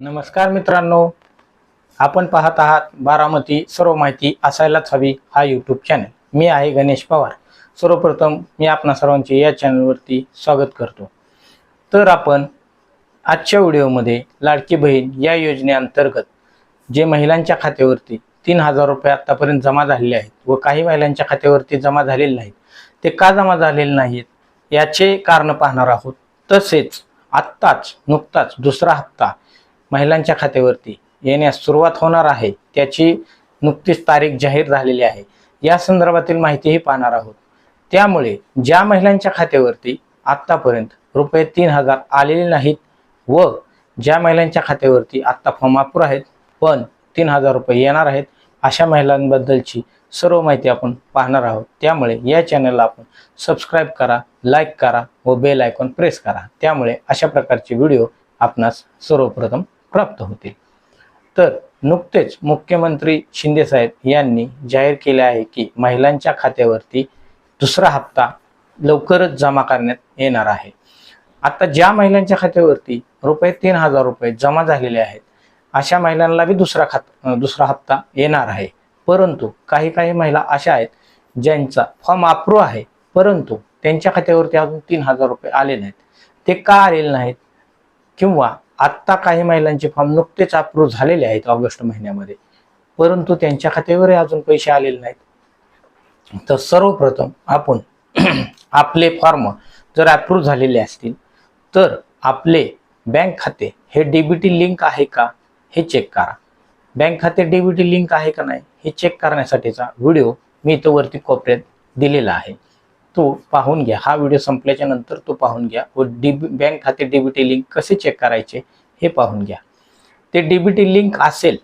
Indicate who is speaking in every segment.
Speaker 1: नमस्कार मित्रांनो. आपण पाहत आहात बारामती सर्व माहिती असायलाच हवी हा यूट्यूब चॅनल मी आहे गणेश पवार. सर्वप्रथम मी आपणा सर्वांचे या चॅनलवरती स्वागत करतो. तर आपण आजच्या व्हिडिओमध्ये लाडकी बहीण या योजनेअंतर्गत जे महिलांच्या खात्यावरती तीन हजार रुपये आत्तापर्यंत जमा झालेले आहेत व काही महिलांच्या खात्यावरती जमा झालेले नाहीत ते का जमा झालेले नाहीत याचे कारण पाहणार आहोत. तसेच आत्ताच नुकताच दुसरा हप्ता महिलांच्या खात्यावरती येण्यास सुरुवात होणार आहे त्याची नुकतीच तारीख जाहीर झालेली आहे. या संदर्भातील माहितीही पाहणार आहोत. त्यामुळे ज्या महिलांच्या खात्यावरती आत्तापर्यंत रुपये तीन हजार आलेले नाहीत व ज्या महिलांच्या खात्यावरती आत्ता फॉर्म अप्रूव्ह आहेत पण तीन हजार रुपये येणार आहेत अशा महिलांबद्दलची सर्व माहिती आपण पाहणार आहोत. त्यामुळे या चॅनलला आपण सबस्क्राईब करा लाईक करा व बेल आयकॉन प्रेस करा. त्यामुळे अशा प्रकारचे व्हिडिओ आपणास सर्वप्रथम प्राप्त होतील तर नुकतेच मुख्यमंत्री शिंदेसाहेब यांनी जाहीर केले आहे की महिलांच्या खात्यावरती दुसरा हप्ता लवकरच जमा करण्यात येणार आहे. आता ज्या महिलांच्या खात्यावरती रुपये तीन हजार रुपये जमा झालेले आहेत अशा महिलांना बी दुसरा खात दुसरा हप्ता येणार आहे. परंतु काही काही महिला अशा आहेत ज्यांचा फॉर्म अप्रूव्ह आहे परंतु त्यांच्या खात्यावरती अजून तीन हजार रुपये आले नाहीत. ते का आलेले नाहीत? किंवा आत्ता काही महिलांचे फॉर्म नुकतेच अप्रूव्ह झालेले आहेत ऑगस्ट महिन्यामध्ये. परंतु त्यांच्या खात्यावरही अजून पैसे आलेले नाहीत. तर सर्वप्रथम आपण आपले फॉर्म जर अप्रूव्ह झालेले असतील तर आपले बँक खाते हे डीबीटी लिंक आहे का हे चेक करा. बँक खाते डीबीटी लिंक आहे का नाही हे चेक करण्यासाठीचा व्हिडिओ मी इथं वरती कोपऱ्यात दिलेला आहे. तो पाहून घ्या. हा व्हिडिओ संपल्याच्या नंतर तो पाहून घ्या. व डीबी बँक खाते डीबीटी लिंक कसे चेक करायचे हे पाहून घ्या. ते डीबीटी लिंक असेल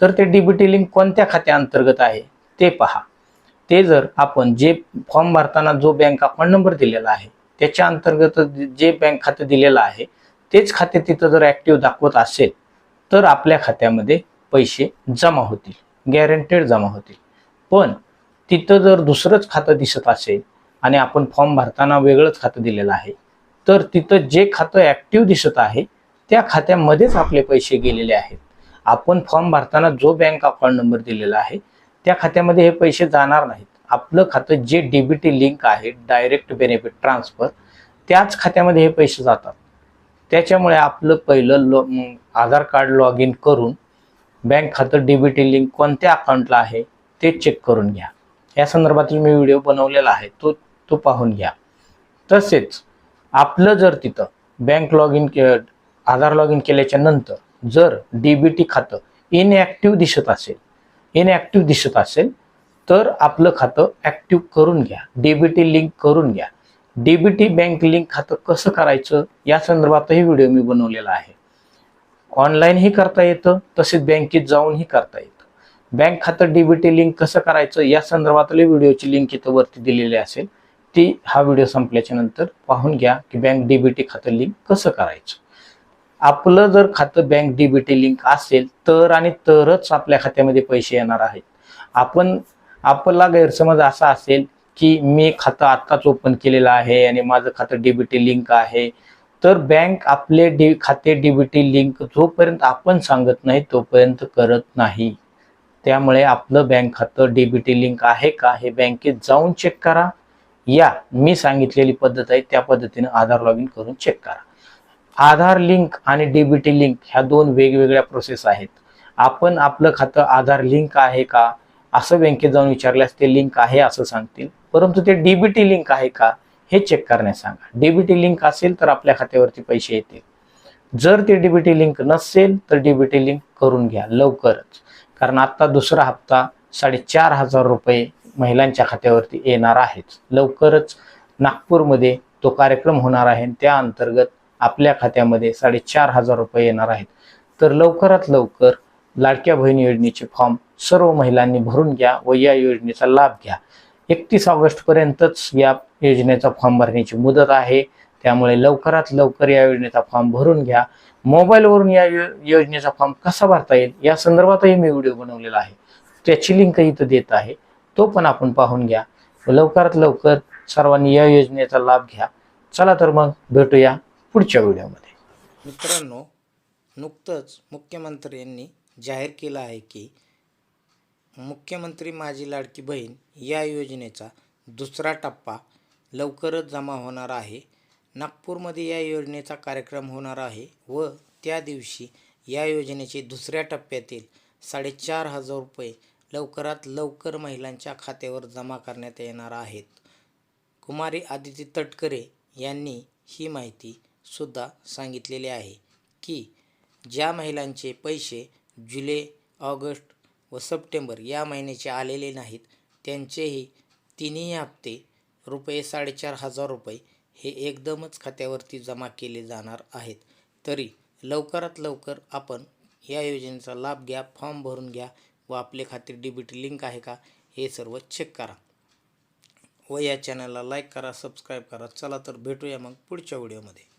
Speaker 1: तर ते डीबीटी लिंक कोणत्या खात्याअंतर्गत आहे ते पहा. ते जर आपण जे फॉर्म भरताना जो बँक अकाउंट नंबर दिलेला आहे त्याच्या अंतर्गत जे बँक खातं दिलेलं आहे तेच खाते तिथं जर ॲक्टिव्ह दाखवत असेल तर आपल्या खात्यामध्ये पैसे जमा होतील. गॅरंटेड जमा होतील. पण तिथं जर दुसरंच खातं दिसत असेल आणि आपण फॉर्म भरताना वेगळंच खातं दिलेलं आहे. तर तिथं जे खातं ॲक्टिव्ह दिसत आहे त्या खात्यामध्येच आपले पैसे गेलेले आहेत. आपण फॉर्म भरताना जो बँक अकाउंट नंबर दिलेला आहे त्या खात्यामध्ये हे पैसे जाणार नाहीत. आपलं खातं जे डीबीटी लिंक आहे डायरेक्ट बेनिफिट ट्रान्सफर त्याच खात्यामध्ये हे पैसे जातात. त्याच्यामुळे आपलं पहिलं लो आधार कार्ड लॉग इन करून बँक खातं डीबीटी लिंक कोणत्या अकाउंटला आहे ते चेक करून घ्या. या संदर्भातील मी व्हिडिओ बनवलेला आहे तो तो पाहून घ्या. तसेच आपलं जर तिथं बँक लॉग इन के आधार लॉग इन केल्याच्यानंतर जर डीबीटी खातं इनॲक्टिव्ह दिसत असेल इनॲक्टिव्ह दिसत असेल तर आपलं खातं ॲक्टिव्ह करून घ्या. डीबीटी लिंक करून घ्या. डीबीटी बँक लिंक खातं कसं करायचं? या संदर्भातही व्हिडिओ मी बनवलेला आहे. ऑनलाईनही करता येतं तसेच बँकेत जाऊनही करता येतं. बँक खातं डीबीटी लिंक कसं करायचं? या संदर्भातले व्हिडिओची लिंक इथं वरती दिलेली असेल. ती हा व्हिडिओ संपल्याच्या नंतर पाहून घ्या की बँक डीबीटी खातं लिंक कसं करायचं. आपलं जर खातं बँक डीबीटी लिंक असेल तर आणि तरच आपल्या खात्यामध्ये पैसे येणार आहेत. आपण आपला गैरसमज असा असेल की मी खातं आत्ताच ओपन केलेलं आहे आणि माझं खातं डीबीटी लिंक आहे तर बँक आपले डी खाते डीबीटी लिंक जोपर्यंत आपण सांगत नाही तोपर्यंत करत नाही. त्यामुळे आपलं बँक खातं डीबीटी लिंक आहे का हे बँकेत जाऊन चेक करा. या मी सांगितलेली पद्धत आहे त्या पद्धतीने आधार लॉग इन करून चेक करा. आधार लिंक आणि डीबीटी लिंक ह्या दोन वेगवेगळ्या प्रोसेस आहेत. आपण आपलं खातं आधार लिंक आहे का? असं बँकेत जाऊन विचारल्यास ते लिंक आहे असं सांगतील. परंतु ते डीबीटी लिंक आहे का? हे चेक करण्यास सांगा. डीबीटी लिंक असेल तर आपल्या खात्यावरती पैसे येतील. जर ते डीबीटी लिंक नसेल तर डीबीटी लिंक करून घ्या लवकरच. कारण आत्ता दुसरा हप्ता साडेचार हजार रुपये महिलांच्या खात्यावरती येणार आहेच लवकरच नागपूरमध्ये तो कार्यक्रम होणार आहे. आणि त्या अंतर्गत आपल्या खात्यामध्ये साडेचार हजार रुपये येणार आहेत. तर लवकरात लवकर लाडक्या बहीण योजनेचे फॉर्म सर्व महिलांनी भरून घ्या व या योजनेचा लाभ घ्या. एकतीस ऑगस्ट पर्यंतच या योजनेचा फॉर्म भरण्याची मुदत आहे. त्यामुळे लवकरात लवकर या योजनेचा फॉर्म भरून घ्या. मोबाईलवरून या योजनेचा फॉर्म कसा भरता येईल या संदर्भातही मी व्हिडिओ बनवलेला आहे. त्याची लिंक इथं देत आहे. तो पण आपण पाहून घ्या. लवकरात लवकर सर्वांनी या योजनेचा लाभ घ्या. चला तर मग भेटूया पुढच्या व्हिडिओमध्ये. मित्रांनो
Speaker 2: नुकतंच मुख्यमंत्र्यांनी जाहीर केलं आहे की मुख्यमंत्री माझी लाडकी बहीण या योजनेचा दुसरा टप्पा लवकरच जमा होणार आहे. नागपूरमध्ये या योजनेचा कार्यक्रम होणार आहे व त्या दिवशी या योजनेचे दुसऱ्या टप्प्यातील साडेचार हजार रुपये लवकरात लवकर महिलांच्या खात्यावर जमा करण्यात येणार आहेत. कुमारी आदिती तटकरे यांनी ही माहिती सुद्धा सांगितलेली आहे की ज्या महिलांचे पैसे जुलै ऑगस्ट व सप्टेंबर या महिन्याचे आलेले नाहीत त्यांचेही तिन्ही हप्ते रुपये साडेचार हजार रुपये हे एकदमच खात्यावरती जमा केले जाणार आहेत. तरी लवकरात लवकर आपण या योजनेचा लाभ घ्या फॉर्म भरून घ्या व आपले खाते डीबीट लिंक आहे का हे सर्व चेक करा. व या चॅनलला लाईक करा सबस्क्राईब करा. चला तर भेटूया मग पुढच्या व्हिडिओमध्ये